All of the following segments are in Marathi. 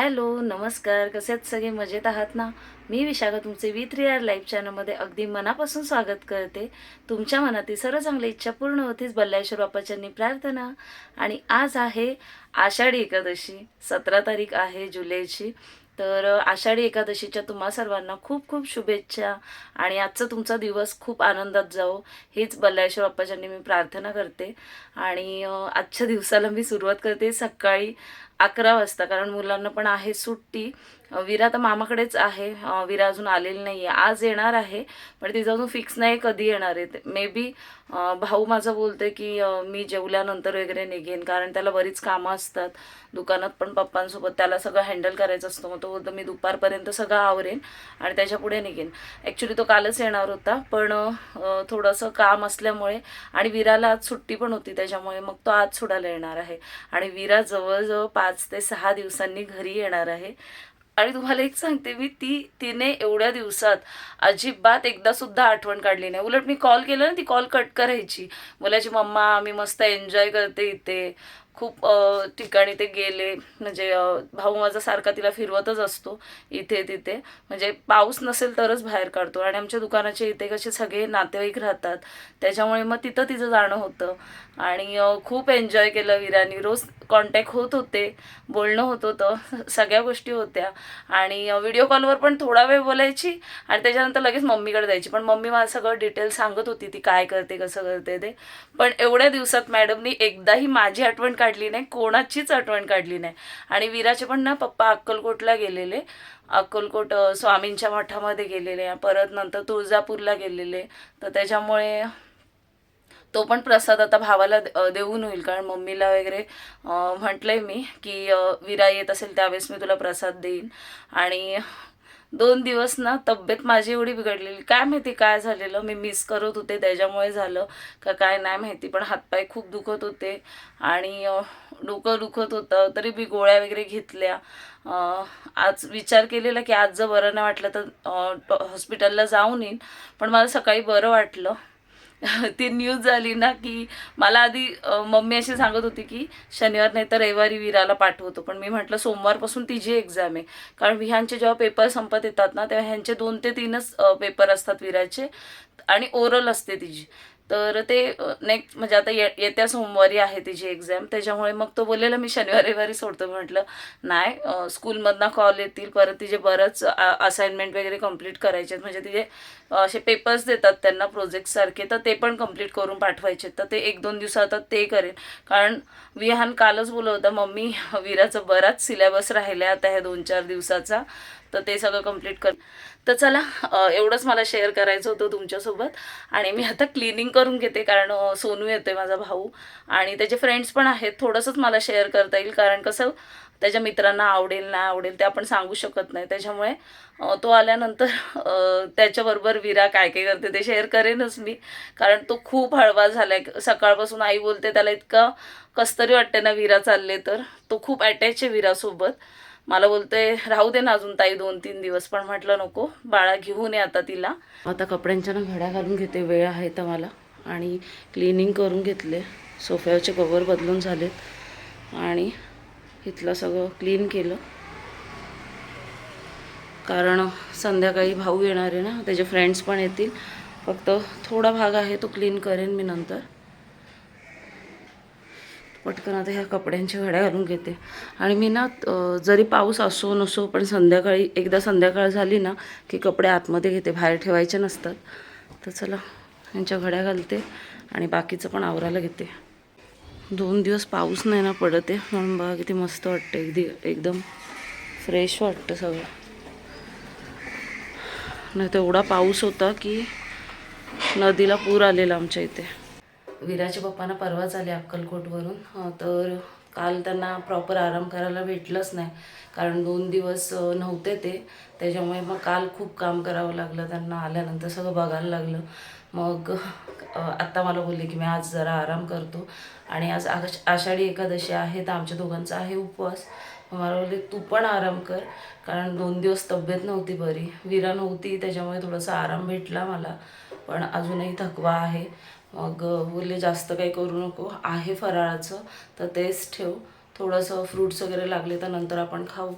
हॅलो नमस्कार. कसे आहेत सगळे? मजेत आहात ना? मी विशाखा तुमचे वी थ्री आर लाईव्ह चॅनलमध्ये अगदी मनापासून स्वागत करते. तुमच्या मनातील सर्व चांगली इच्छा पूर्ण होतीच बल्लेश्वर बापाच्यांनी प्रार्थना. आणि आज आहे आषाढी एकादशी. सतरा तारीख आहे जुलैची. तर आषाढी एकादशीच्या तुम्हा सर्वांना खूप खूप शुभेच्छा. आणि आजचा तुमचा दिवस खूप आनंदात जाओ हीच बल्लेश्वर बाप्पाच्यांनी मी प्रार्थना करते. आणि आजच्या दिवसाला मी सुरुवात करते सकाळी अकरा वाजता कारण मुलांना पण आहे सुट्टी. विरा तर मामाकडेच आहे. विरा अजून आलेली नाही आहे आज येणार आहे पण तिचं अजून फिक्स नाही कधी येणार आहे. मे बी भाऊ माझा बोलते की मी जेवल्यानंतर वगैरे निघेन कारण त्याला बरीच कामं असतात. दुकानात पण पप्पांसोबत त्याला सगळं हँडल करायचं असतो. मग तो बोलतो मी दुपारपर्यंत सगळं आवरेन आणि त्याच्या पुढे निघेन. ॲक्च्युली तो कालच येणार होता पण थोडंसं काम असल्यामुळे आणि विराला आज सुट्टी पण होती त्याच्यामुळे मग तो आज सोडायला येणार आहे. आणि विरा जवळजवळ पाच ते सहा दिवसांनी घरी येणार आहे. आणि तुम्हाला एक सांगते मी ती तिने एवढ्या दिवसात अजिबात एकदा सुद्धा आठवण काढली नाही. उलट मी कॉल केला ना ती कॉल कट करायची. बोलायची मम्मा मी मस्त एन्जॉय करते इथे. खूप ठिकाणी ते गेले. म्हणजे भाऊ माझा सारखा तिला फिरवतच असतो इथे तिथे. म्हणजे पाऊस नसेल तरच बाहेर काढतो. आणि आमच्या दुकानाचे इथे कसे सगळे नातेवाईक राहतात. त्याच्यामुळे मग तिथं तिचं जाणं होतं. आणि खूप एन्जॉय केलं विरानी. रोज कॉन्टॅक्ट होत होते. बोलणं होत होतं. सगळ्या गोष्टी होत्या. आणि व्हिडिओ कॉलवर पण थोडा वेळ बोलायची. आणि त्याच्यानंतर लगेच मम्मीकडे जायची. पण मम्मी मला सगळं डिटेल सांगत होती. ती काय करते कसं करते ते. पण एवढ्या दिवसात मॅडमनी एकदाही माझी आठवण काढली नाही कोणाचीच आठवण काढली नाही. आणि विराचे पण ना पप्पा अक्कलकोटला गेलेले. अक्कलकोट स्वामींच्या मठामध्ये गेलेले. परत नंतर तुळजापूरला गेलेले. तर त्याच्यामुळे तो पण प्रसाद आता भावाला देऊन होईल. कारण मम्मीला वगैरे म्हटलंय मी की विरा येत असेल त्यावेळेस मी तुला प्रसाद देईन. आणि दोन दिवस ना तब्येत माझी एवढी बिघडलेली. काय माहिती काय झालेलं? मी मिस करत होते त्याच्यामुळे झालं. का काय नाही माहिती पण हातपाय खूप दुखत होते आणि डोकं दुखत होतं. तरी मी गोळ्या वगैरे घेतल्या. आज विचार केलेला की आज जर बरं नाही वाटलं तर हॉस्पिटलला जाऊन येईन. पण मला सकाळी बरं वाटलं. ती न्यूज झाली ना की मला आधी मम्मी अशी सांगत होती की शनिवार नाही तर रविवारी विराला पाठवतो. पण मी म्हटलं सोमवारपासून तिची एक्झाम आहे. कारण ह्यांचे जेव्हा पेपर संपत येतात ना तेव्हा ह्यांचे दोन ते तीनच पेपर असतात विराचे. आणि ओरल असते तिची. तर ते नेक्स्ट म्हणजे आता ये येत्या सोमवारी आहे तिची एक्झाम त्याच्यामुळे मग तो बोललेला मी शनिवार रविवारी सोडतो. म्हटलं नाही स्कूलमधनं कॉल येतील. परत तिचे बरंच असाइनमेंट वगैरे कंप्लीट करायचे आहेत. म्हणजे तिचे असे पेपर्स देतात त्यांना प्रोजेक्टसारखे तर ते पण कंप्लीट करून पाठवायचे आहेत. तर ते एक दोन दिवसात ते करेन कारण विहान कालच बोलत होता मम्मी विराचं बराच सिलेबस राहिला आहे आता ह्या दोन चार दिवसाचा. तर ते सगळं कंप्लीट कर तर चला एवढंच मला शेअर करायचं होतं तुमच्यासोबत. आणि मी आता क्लिनिंग करून घेते कारण सोनू येतोय माझा भाऊ. आणि त्याचे फ्रेंड्स पण आहेत थोडंसंच मला शेअर करता येईल कारण कसं त्याच्या मित्रांना आवडेल नाही आवडेल ते आपण सांगू शकत नाही. त्याच्यामुळे तो आल्यानंतर त्याच्याबरोबर विरा काय काय करते ते शेअर करेनच मी. कारण तो खूप हळवा झाला आहे सकाळपासून आई बोलते त्याला इतकं कस्तरी वाटते ना विरा चालले तर. तो खूप अटॅच आहे विरासोबत. मला बोलते राहू दे ना अजून ताई दोन तीन दिवस पण म्हटलं नको बाळा घेऊन ये आता तिला. आता कपड्यांच्या ना घड्या घालून घेते वेळ आहे तर मला. आणि क्लिनिंग करून घेतले. सोफ्याचे कवर बदलून झालेत. आणि इथलं सगळं क्लीन केलं. कारण संध्याकाळी भाऊ येणार आहे ना त्याचे फ्रेंड्स पण येतील. फक्त थोडा भाग आहे तो क्लीन करेन मी नंतर. पटकन आता ह्या कपड्यांच्या घड्या घालून घेते. आणि मी ना जरी पाऊस असो नसो पण संध्याकाळी एकदा संध्याकाळ झाली ना की कपडे आतमध्ये घेते बाहेर ठेवायचे नसतात. तर चला ह्यांच्या घड्या घालते आणि बाकीचं पण आवरायला घेते. दोन दिवस पाऊस नाही ना पडत आहे म्हणून बघा किती मस्त वाटतं. अगदी एकदम फ्रेश वाटतं सगळं. नाही तेवढा पाऊस होता की नदीला पूर आलेला आमच्या इथे. विराच्या पप्पांना परवाच आले अक्कलकोटवरून. तर काल त्यांना प्रॉपर आराम करायला भेटलंच नाही. कारण दोन दिवस नव्हते ते. त्याच्यामुळे मग काल खूप काम करावं लागलं त्यांना. आल्यानंतर सगळं बघायला लागलं. मग आत्ता मला बोलले की मी आज जरा आराम करतो. आणि आज आष आषाढी एकादशी आहे तर आमच्या दोघांचा आहे उपवास. मला बोलले तू पण आराम कर. कारण दोन दिवस तब्येत नव्हती बरी. विरा नव्हती त्याच्यामुळे थोडासा आराम भेटला मला. पण अजूनही थकवा आहे. मग बोलले जास्त काही करू नको. आहे फराळाचं. तर तेच ठेव. थोडंसं फ्रूट्स वगैरे लागले तर नंतर आपण खाऊ.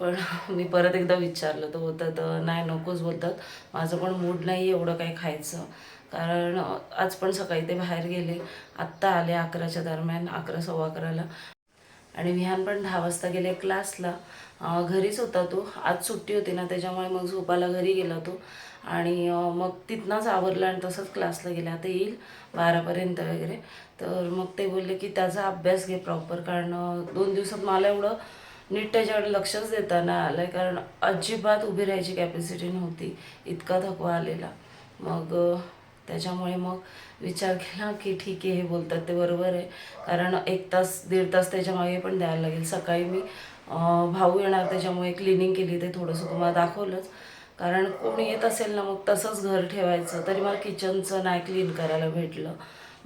पण मी परत एकदा विचारलं तर बोलतात तर नाही नकोच बोलतात. माझं पण मूड नाही एवढं काही खायचं. कारण आज पण सकाळी ते बाहेर गेले. आत्ता आले अकराच्या दरम्यान अकरा सव्वा अकराला. आणि विहान पण दहा वाजता गेले क्लासला. घरीच होता तो. आज सुट्टी होती ना त्याच्यामुळे मग झोपाला घरी गेला तो. आणि मग तिथनंच आवरला आणि तसंच क्लासला गेला. आता येईल बारापर्यंत वगैरे. तर मग ते बोलले की त्याचा अभ्यास घे प्रॉपर. कारण दोन दिवसात मला एवढं नीट त्याच्याकडे लक्षच देता नाही आलं आहे कारण अजिबात उभी राहायची कॅपॅसिटी नव्हती. इतका थकवा आलेला. मग त्याच्यामुळे मग विचार केला की ठीक आहे हे बोलतात ते बरोबर आहे. कारण एक तास दीड तास त्याच्यामागे पण द्यायला लागेल. सकाळी मी भाऊ येणार त्याच्यामुळे क्लिनिंग केली ते थोडंसं तुम्हाला दाखवलंच. कारण कोणी येत असेल ना मग तसंच घर ठेवायचं. तरी मला किचनचं नाही क्लीन करायला भेटलं.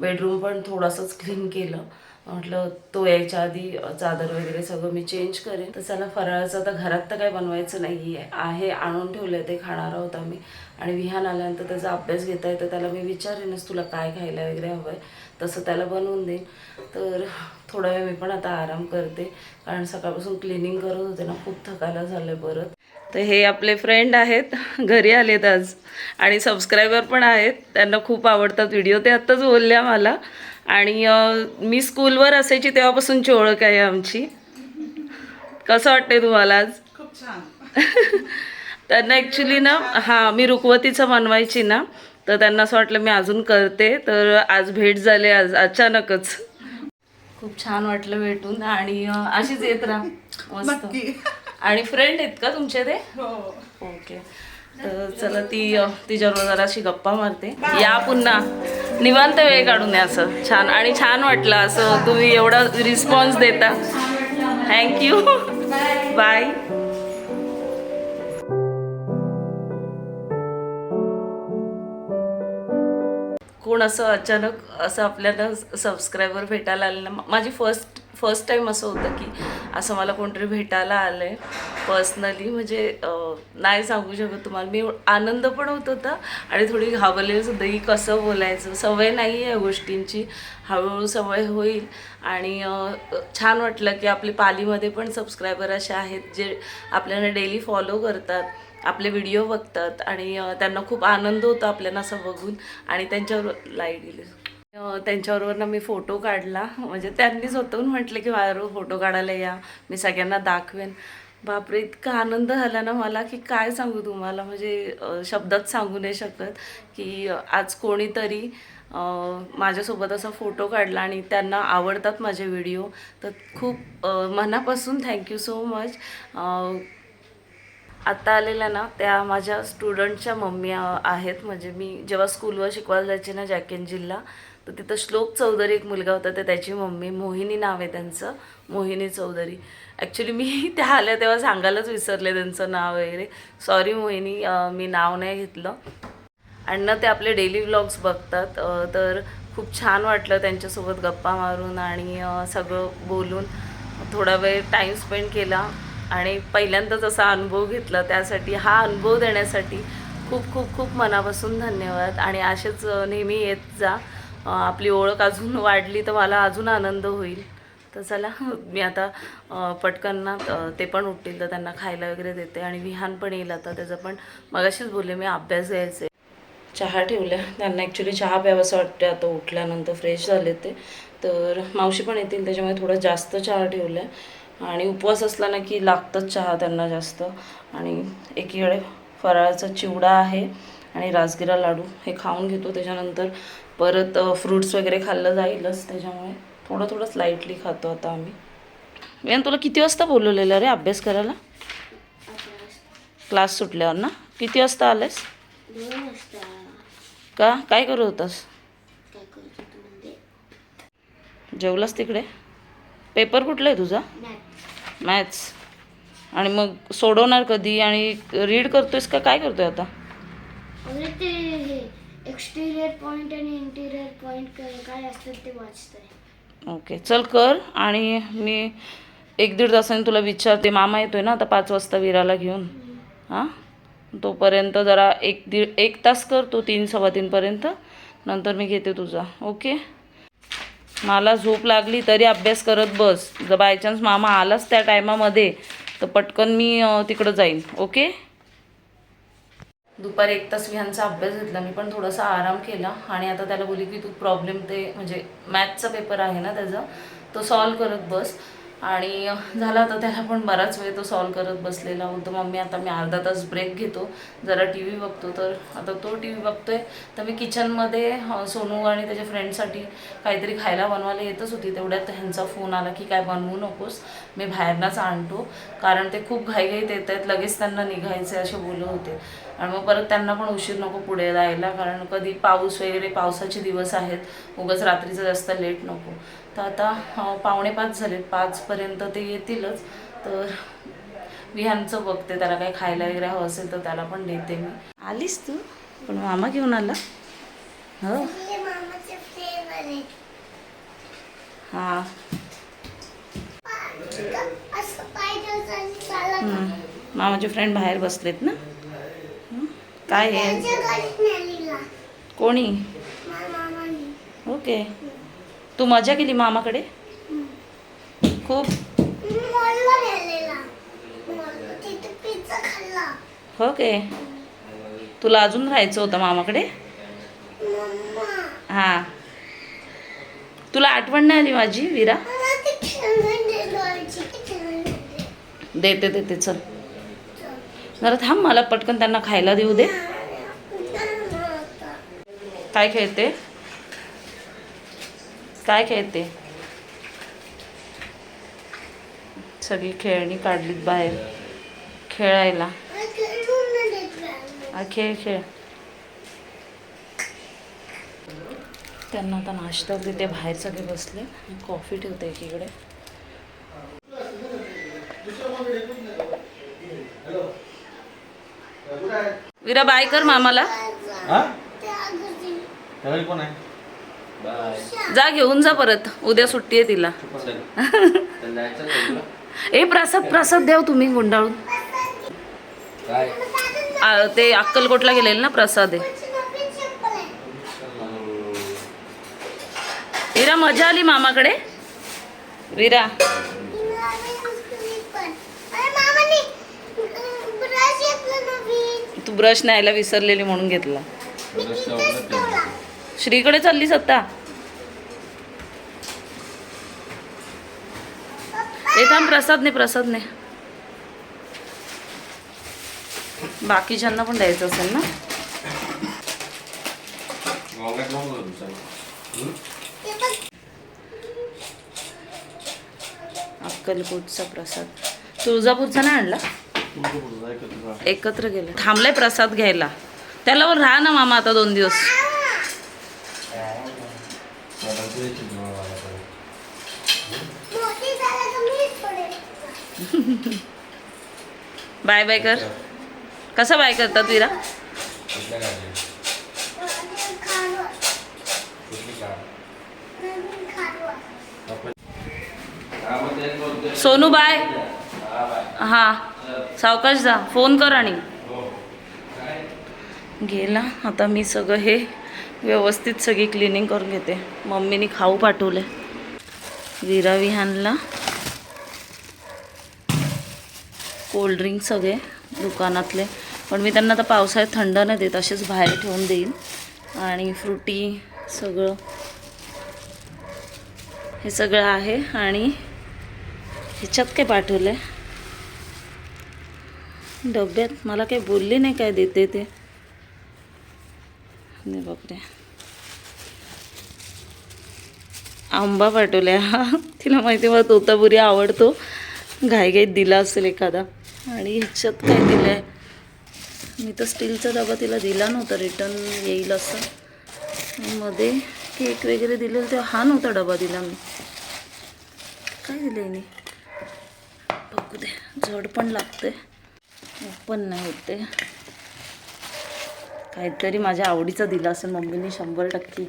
बेडरूम पण थोडंसंच क्लीन केलं. म्हटलं तो यायच्या आधी चादर वगैरे सगळं मी चेंज करेन. तर त्याला फराळाचं आता घरात तर काही बनवायचं नाही आहे आहे आणून ठेवलं आहे ते खाणार आहोत आम्ही. आणि विहान आल्यानंतर त्याचा अभ्यास घेता येतं त्याला मी विचारेनच तुला काय खायला वगैरे हवं आहे तसं त्याला बनवून देईन. तर थोडा वेळ मी पण आता आराम करते. कारण सकाळपासून क्लिनिंग करत होते ना खूप थकायला झालं आहे परत. तर हे आपले फ्रेंड आहेत. घरी आलेत आज. आणि सबस्क्रायबर पण आहेत. त्यांना खूप आवडतात व्हिडिओ ते आत्ताच बोलल्या मला. आणि मी स्कूलवर असायची तेव्हापासूनची ओळख आहे आमची. कसं वाटते तुम्हाला आज? खूप छान. त्यांना ॲक्च्युली ना हां मी रुखवतीचं बनवायची ना तर त्यांना असं वाटलं मी अजून करते. तर आज भेट झाली आज अचानकच. खूप छान वाटलं भेटून. आणि अशीच येत राहा. मस्त. आणि फ्रेंड आहेत का तुमचे ते? हो. ओके तर चला ती अ, तिच्याबरोबर जराशी गप्पा मारते. या पुन्हा. निवांत वेळ काढून या असं. छान. आणि छान वाटलं असं. तुम्ही एवढा रिस्पॉन्स देता. थँक्यू बाय कोण असं अचानक असं आपल्याला सबस्क्रायबर भेटायला आले ना माझी फर्स्ट फर्स्ट टाईम असं होतं की असं मला कोणतरी भेटायला आलं आहे पर्सनली म्हणजे नाही सांगू शकत तुम्हाला. मी आनंद पण होत होता आणि थोडी घाबरलेली सुद्धा. कसं बोलायचं? सवय नाही आहे या गोष्टींची. हळूहळू सवय होईल. आणि छान वाटलं की आपली पालीमध्ये पण सबस्क्रायबर असे आहेत जे आपल्याला डेली फॉलो करतात आपले व्हिडिओ बघतात आणि त्यांना खूप आनंद होतो आपल्याला असं बघून आणि त्यांच्यावर लाइट गेली त्यांच्याबरोबर ना मी फोटो काढला. म्हणजे त्यांनी स्वतःहून म्हटले की वारू फोटो काढायला या. मी सगळ्यांना दाखवेन. बापरे इतका आनंद झाला ना मला की काय सांगू तुम्हाला? म्हणजे शब्दात सांगू नाही शकत की आज कोणीतरी माझ्यासोबत असा फोटो काढला आणि त्यांना आवडतात माझे व्हिडिओ. तर खूप मनापासून थँक्यू सो मच आत्ता आलेल्या ना त्या माझ्या स्टुडंटच्या मम्मी आहेत. म्हणजे मी जेव्हा स्कूलवर शिकवायला जायचे ना जॅकेन जिल्हा तर तिथं श्लोक चौधरी एक मुलगा होता तर त्याची मम्मी मोहिनी नाव आहे त्यांचं मोहिनी चौधरी. ॲक्च्युली मी त्या आल्या तेव्हा सांगायलाच विसरले त्यांचं नाव वगैरे. सॉरी मोहिनी मी नाव नाही घेतलं. आणि ना ते आपले डेली व्लॉग्स बघतात तर खूप छान वाटलं त्यांच्यासोबत गप्पा मारून आणि सगळं बोलून. थोडा वेळ टाईम स्पेंड केला आणि पहिल्यांदाच असा अनुभव घेतला. त्यासाठी हा अनुभव देण्यासाठी खूप खूप खूप मनापासून धन्यवाद. आणि असेच नेहमी येत जा. आपली ओळख अजून वाढली तर मला अजून आनंद होईल. तर चला मी आता अ, पटकन ना ते पण उठतील तर त्यांना खायला वगैरे देते. आणि विहान पण येईल आता त्याचं पण. मगाशीच बोलले मी अभ्यास घ्यायचे. चहा ठेवल्या त्यांना ॲक्च्युली चहा प्यावंसं वाटते आता उठल्यानंतर. फ्रेश झाले ते. तर मावशी पण येतील त्याच्यामुळे थोडा जास्त चहा ठेवला आणि उपवास असला ना की लागतंच चहा त्यांना जास्त. आणि एकीकडे फराळाचा चिवडा आहे आणि राजगिरा लाडू. हे खाऊन घेतो. त्याच्यानंतर परत फ्रूट्स वगैरे खाल्लं जाईलच त्याच्यामुळे. थोडं थोडंच लाईटली खातो आता आम्ही. वेन तुला किती वाजता बोलवलेलं रे अभ्यास करायला? क्लास सुटल्यावर ना? किती वाजता आलेस? का? काय करत होतास? जेवलास तिकडे? पेपर कुठला आहे तुझा? मॅथ्स. आणि मग सोडवणार कधी? आणि रीड करतोयस का? काय करतोय आता? ते एक्सटिरियर पॉइंट आणि इंटिरियर पॉइंट काय असतात ते वाचतंय. ओके चल कर आणि मी एक दीड तासाने तुला विचारते. मामा येतोय ना आता पाच वाजता विराला घेऊन. हां? तोपर्यंत जरा एक दीड एक तास कर तो तीन सव्वा तीनपर्यंत नंतर मी घेते तुझा. ओके? मला झोप लागली तरी अभ्यास करत बस. जर बाय चान्स मामा आलाच त्या टायमामध्ये तर पटकन मी तिकडं जाईन. ओके? दुपारी एक तास ह्यांचा अभ्यास घेतला. मी पण थोडासा आराम केला आणि आता त्याला बोलली की तू प्रॉब्लेम ते म्हणजे मॅथचा पेपर आहे ना त्याचा तो सॉल्व करत बस. आणि झाला तर त्याला पण बराच वेळ तो सॉल्व करत बसलेला. होतो मम्मी आता मी अर्धा तास ब्रेक घेतो. जरा टी व्ही बघतो. तर आता तो टी व्ही बघतोय. तर मी किचनमध्ये सोनू आणि त्याच्या फ्रेंडसाठी काहीतरी खायला बनवायला येतच होती. तेवढ्यात ह्यांचा फोन आला की काय बनवू नकोस? मी बाहेरनंच आणतो. कारण ते खूप घाईघाईत येत आहेत लगेच त्यांना निघायचे असे बोलत होते. आणि मग परत त्यांना पण उशीर नको पुढे जायला कारण कधी पाऊस वगैरे पावसाचे दिवस आहेत. उगाच रात्रीचं जास्त लेट नको. तर आता पावणे पाच झालेत. पाचपर्यंत ते येतीलच. तर विहानचं बघते त्याला काही खायला वगैरे हवं असेल तर त्याला पण देते मी. आलीस तू? पण मामा घेऊन आला? हो? हां. मामाचे फ्रेंड बाहेर बसलेत ना? काय आहे कोणी? ओके. तू मजा केली मामाकडे? खूप. मॉलला नेलेला मॉलला तिथे पिझ्झा खाल्ला. हो के तुला अजून राहायचं होतं मामाकडे? हां. तुला आठवण नाही आली माझी विरा? देते देते चल. जरा थांब मला पटकन त्यांना खायला देऊ दे. काय खेळते? काय खेळते? सगळी खेळणी काढलीत बाहेर. खेळायला. खेळ खेळ. त्यांना आता नाश्ता देते बाहेर सगळे बसले. कॉफी ठेवते एकीकडे. विरा बाय कर मामाला. हा? त्यावेळी कोण आहे? जा घेऊन जा परत. उद्या सुट्टी आहे तिला. ए प्रसाद प्रसाद द्याव तुम्ही गुंडाळून. ते अक्कलकोटला गेलेले ना प्रसाद आहे. विरा मजा आली मामाकडे? विरा. तू ब्रश न्यायला विसरलेली म्हणून घेतला. श्रीकडे चाललीस आता ए थांब प्रसाद ने प्रसाद ने. बाकीच्यांना पण द्यायचं असेल ना? अक्कलकोटचा प्रसाद. तुळजापूरचा नाही आणला? एकत्र गेलं. थांबलाय प्रसाद घ्यायला. त्याला वर राहा ना मामा आता दोन दिवस. बाय बाय कर. कसं बाय करतात विरा? सोनू बाय. हां. सावकाश जा फोन कर आणि. गेला. आता मी सगळं हे व्यवस्थित सगळी क्लिनिंग करून घेते. मम्मीने खाऊ पाठवले विरा विहानला कोल्ड्रिंक सगळे दुकानातले. पण मी त्यांना आता पावसाळ्यात थंड नाही देत असेच बाहेर ठेवून देईन. आणि फ्रुटी सगळं. हे सगळं आहे आणि ह्याच्यात काय पाठवलं आहे डब्यात मला काही बोलले नाही काय देते ते. नाही बापरे. आंबा पाठवल्या. तिला माहिती मला तोतापुरी आवडतो. घाईघाईत दिला असेल एखादा. आणि ह्याच्यात काय दिलं आहे मी तर स्टीलचा डबा तिला दिला नव्हता रिटर्न येईल असं. मध्ये केक वगैरे दिलेलं तेव्हा हा नव्हता डबा दिला मी. काय दिलं आहे बघू दे जड पण लागते ओपन नाही होते काहीतरी माझ्या आवडीचा दिला असेल मम्मीने शंभर टक्के.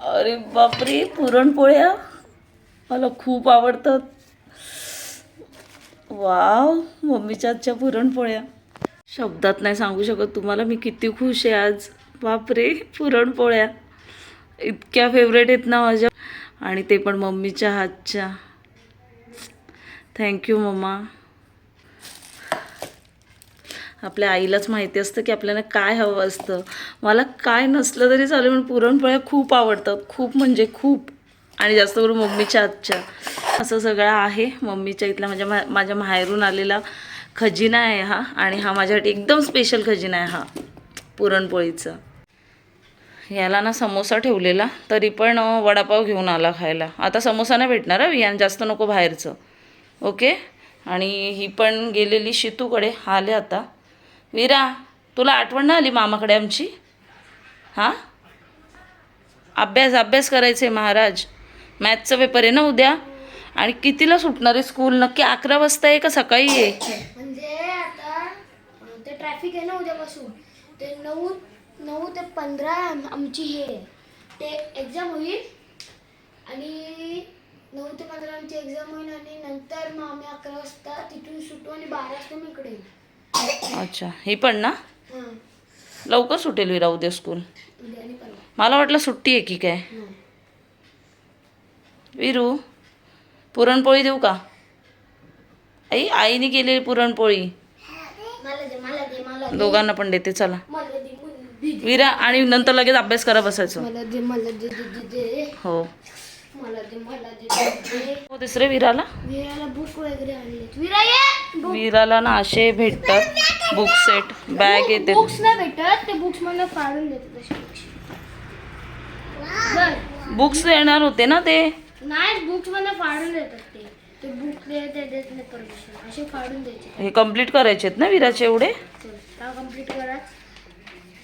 अरे बापरे पुरणपोळ्या? मला खूप आवडतात. वाव मम्मीच्या आजच्या पुरणपोळ्या. शब्दात नाही सांगू शकत तुम्हाला मी किती खुश आहे आज. बापरे पुरणपोळ्या. इतक्या फेवरेट आहेत ना माझ्या. आणि ते पण मम्मीच्या हातच्या. थँक्यू मम्मा आपल्या आईलाच माहिती असतं की आपल्याला काय हवं असतं. मला काय नसलं तरी चालेल पण पुरणपोळ्या खूप आवडतात. खूप म्हणजे खूप. आणि जास्त करून मम्मीच्या आजच्या. असं सगळं आहे. मम्मीच्या इथला माझ्या मा माझ्या माहेरून आलेला खजिना आहे हा. आणि हा माझ्यासाठी एकदम स्पेशल खजिना आहे हा. पुरणपोळीचा. याला ना समोसा ठेवलेला. तरी पण वडापाव घेऊन आला खायला. आता समोसा नाही भेटणार हा आणि जास्त नको बाहेरचं. ओके? आणि ही पण गेलेली शितूकडे. आले आता. वीरा तुला आठवण नाही आली मामाकडे आमची? हां? अभ्यास अभ्यास करायचे महाराज. मॅथचा पेपर आहे ना उद्या? आणि कितीला सुटणार आहे स्कूल नक्की अकरा वाजता आहे का सकाळी आहे? म्हणजे आता ते ट्रॅफिक आहे ना उद्यापासून ते नऊ नऊ ते पंधरा आम- आमची हे आहे. ते एक्झाम होईल आणि नऊ ते पंधरा आमची एक्झाम होईल आणि नंतर मग आम्ही अकरा वाजता तिथून सुटू आणि बारा वाजता मी इकडे येईल. अच्छा ही पण ना? लवकर सुटेल विरा उद्या स्कूल मला वाटलं सुट्टी आहे की काय? विरू पुरणपोळी देऊ का? आई आईने केलेली पुरणपोळी. दोघांना पण देते चला. विरा आणि नंतर लगेच अभ्यास करा बसायचं. हो. मला दे मला दे. दे दे हो तिसरे विराला? विराला बुक वगैरे आणलेत. विरा ये बुक विराला ना असे भेटतात बुक सेट बॅग येते. बुक्स नाही भेटत ते बुक्स मला फाडून देतात असे. बुक्स देणार होते ना ते? नाही बुक्स मला फाडून देतात ते. ते बुक ते देत नाही परमिशन असे फाडून द्यायचे. हे कंप्लीट करायचे आहेत ना विराचे एवढे? करा.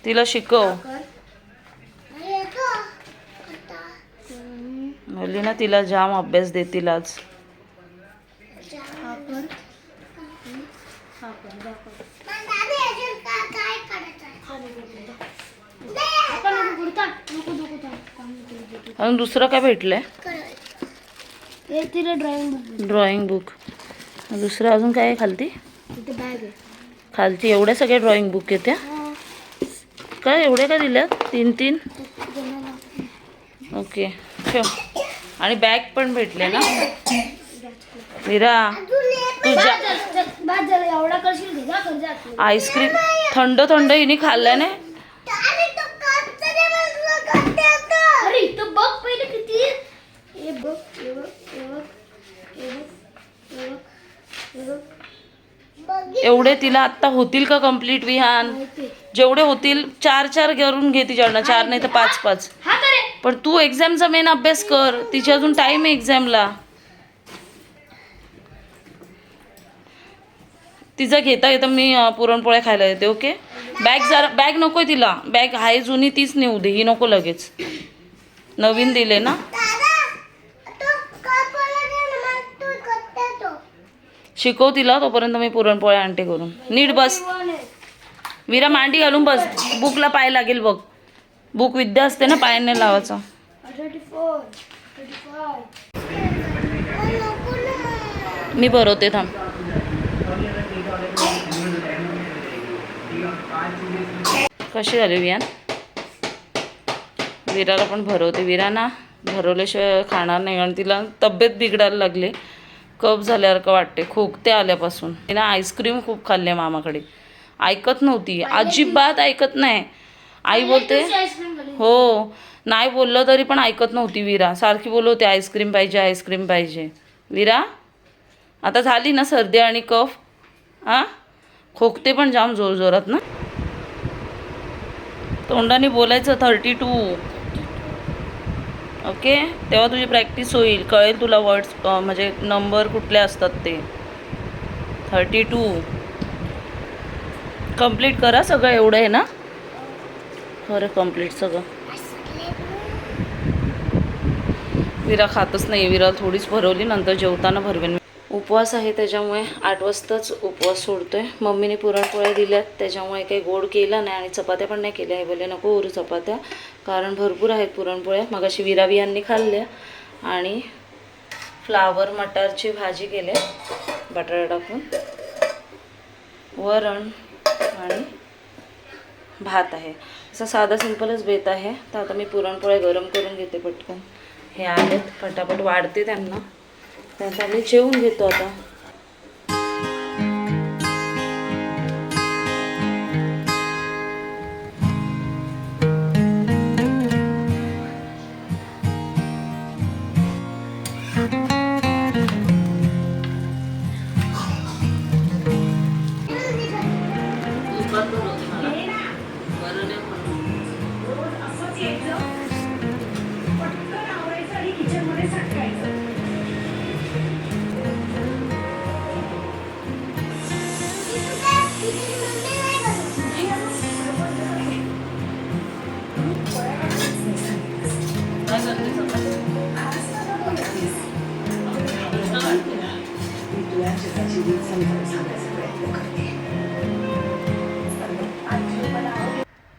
तिला शिकव कर हम्म, म्हणली ना तिला जाम अभ्यास देतील आज हा कर हम्म, हा कर दाखव. हा दे, दे, दे, दे. आता नको करू, थांब. नको नको थांब. थांब, दे, दे, दे. अजून दुसरं काय भेटलंय? तिला ड्रॉइंग बुक दुसरं अजून काय खालती? खालती. एवढ्या सगळ्या ड्रॉइंग बुक येत्या काय एवढ्या काय दिल्यात? तीन तीन? मला. ओके ठेव. आणि बॅग पण भेटले ना. मीरा तुझ्या आईस्क्रीम थंड थंड हिने खाल्लं ना. बघ. एवढे तिला आत्ता होतील का कंप्लीट विहान? आहे. जेवढे होतील चार चार करून घे तिच्याकडनं चार नाही तर पाच पाच पण तू एक्झामचा मेन अभ्यास कर. तिची अजून टाइम आहे एक्झामला तिचा घेता घेता मी पुरणपोळ्या खायला येते ओके बॅग जरा बॅग नकोय तिला. बॅग आहे जुनी तीच नेऊ दे. ही नको लगेच. नवीन दिले ना? शिकव तिला तोपर्यंत मी पुरणपोळ्या आणते करून. नीट बस. विरा मांडी घालून बस. बुकला पाय लागेल बघ. बुक विद्या असते ना पायाने लावायचं. मी भरवते थांब. कशी झाली वियान विराला पण भरवते. विरा ना भरवल्याशिवाय खाणार नाही आणि तिला तब्येत बिघडायला लागली. कप झाल्यासारखं वाटते? खोकते आल्यापासून. तिने आईस्क्रीम खूप खाल्ली आहे मामाकडे. ऐकत नव्हती. अजिबात ऐकत नाही. आई बोलते हो. नाही बोललं तरी पण ऐकत नव्हती विरा. सारखी बोलवते आईस्क्रीम पाहिजे आईस्क्रीम पाहिजे. विरा आता झाली ना सर्दी आणि कफ? हां खोकते पण जाम जोर जोरात ना? तोंडाने बोलायचं थर्टी टू. ओके? तेव्हा तुझी प्रॅक्टिस होईल. कळेल तुला वर्ड्स म्हणजे नंबर कुठले असतात ते. Thirty two. कंप्लीट करा सगळं एवढं आहे ना? खरं कंप्लीट सगळं. विरा खातच नाही. विरा थोडीच भरवली नंतर जेवताना भरवेन उपवास आहे त्याच्यामुळे आठ वाजताच उपवास सोडतोय. मम्मीने पुरणपोळ्या दिल्यात त्याच्यामुळे काही गोड केलं नाही आणि चपात्या पण नाही केल्या. आहे बोलले नको उरू चपात्या कारण भरपूर आहेत पुरणपोळ्या. मग अशी विरावी यांनी खाल्ल्या आणि फ्लावर मटारची भाजी केली बटाटा टाकून वरण आणि भात आहे. असा साधा सिंपलच बेत आहे. तर आता मी पुरणपोळ्या गरम करून घेते पटकन. हे आलेत पटापट वाढते त्यांना. त्यात आम्ही जेवून घेतो आता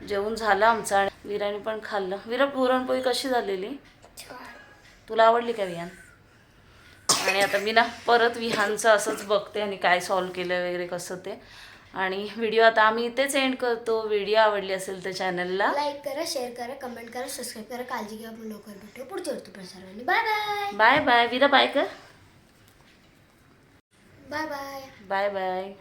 जेवण झालं आमचं आणि विराने पण खाल्लं. विरा पुरणपोळी कशी झालेली? तुला आवडली का विहान? आणि आता मी ना परत विहानचं असंच बघते आणि काय सॉल्व केलं वगैरे कसं ते. आणि व्हिडिओ आता आम्ही इथेच एंड करतो. व्हिडिओ आवडली असेल तर चॅनलला लाईक करा शेअर करा कमेंट करा सबस्क्राईब करा काळजी घ्या आपण लवकर भेटू. पुढच्या वरती प्रसाराने bye bye bye bye Vira bye कर. Bye bye bye bye